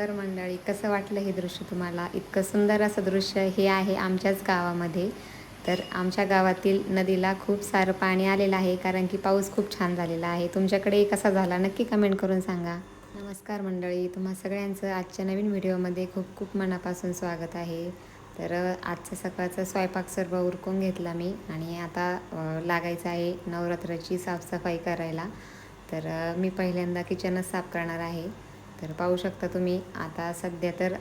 कसं वाटलं हे दृश्य तुम्हाला? इतकं सुंदर असं दृश्य हे आहे आमच्याच गावामध्ये. तर आमच्या गावातील नदीला खूप सारं पाणी आलेलं आहे कारण की पाऊस खूप छान झालेला आहे. तुमच्याकडे कसा झाला? नक्की कमेंट करून सांगा. नमस्कार मंडळी तुम्हा सगळ्यांचं आजच्या नवीन व्हिडिओमध्ये खूप खूप मनापासून स्वागत आहे. तर आजचा आजचं सकाळचा स्वयंपाक सर्व उरकून घेतला मी आणि आता लागायचं आहे नवरात्राची साफसफाई करायला. तर मी पहिल्यांदा किचनच साफ करणार आहे. तर पाहू शकता तुम्ही आता सध्या तर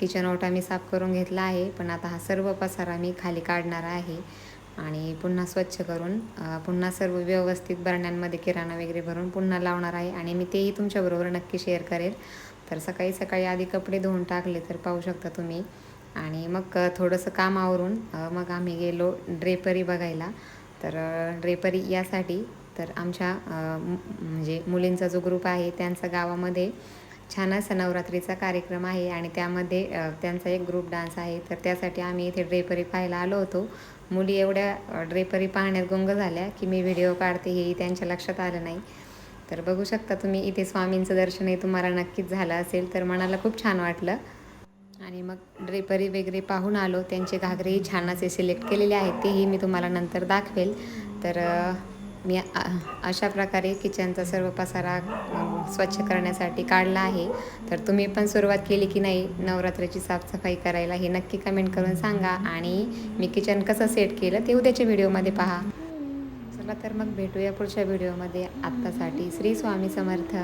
किचन ओटा मी साफ करून घेतला आहे पण आता हा सर्व पसारा मी खाली काढणार आहे आणि पुन्हा स्वच्छ करून पुन्हा सर्व व्यवस्थित बरण्यांमध्ये किराणा वगैरे भरून पुन्हा लावणार आहे आणि मी तेही तुमच्याबरोबर नक्की शेअर करेल. तर सकाळी सकाळी आधी कपडे धुवून टाकले तर पाहू शकता तुम्ही. आणि मग थोडंसं काम आवरून मग आम्ही गेलो ड्रेपरी बघायला. तर ड्रेपरी यासाठी तर आमच्या म्हणजे मुलींचा जो ग्रुप आहे त्यांचा गावामध्ये छान असा नवरात्रीचा कार्यक्रम आहे आणि त्यामध्ये त्यांचा एक ग्रुप डान्स आहे. तर त्यासाठी आम्ही इथे ड्रेपरी पाहायला आलो होतो. मुली एवढ्या ड्रेपरी पाहण्यात गुंग झाल्या की मी व्हिडिओ काढते हे त्यांच्या लक्षात आलं नाही. तर बघू शकता तुम्ही इथे स्वामींचं दर्शनही तुम्हाला नक्कीच झालं असेल. तर मनाला खूप छान वाटलं. आणि मग ड्रेपरी वगैरे पाहून आलो. त्यांचे घागरेही छान असे सिलेक्ट केलेले आहेत. तेही मी तुम्हाला नंतर दाखवेल. तर मी अशा प्रकारे किचनचा सर्व पसारा स्वच्छ करण्यासाठी काढला आहे. तर तुम्ही पण सुरुवात केली की नाही नवरात्रीची साफसफाई करायला हे नक्की कमेंट करून सांगा. आणि मी किचन कसं सेट केलं ते उद्याच्या व्हिडिओमध्ये पहा. चला तर मग भेटूया पुढच्या व्हिडिओमध्ये. आत्तासाठी श्री स्वामी समर्थ.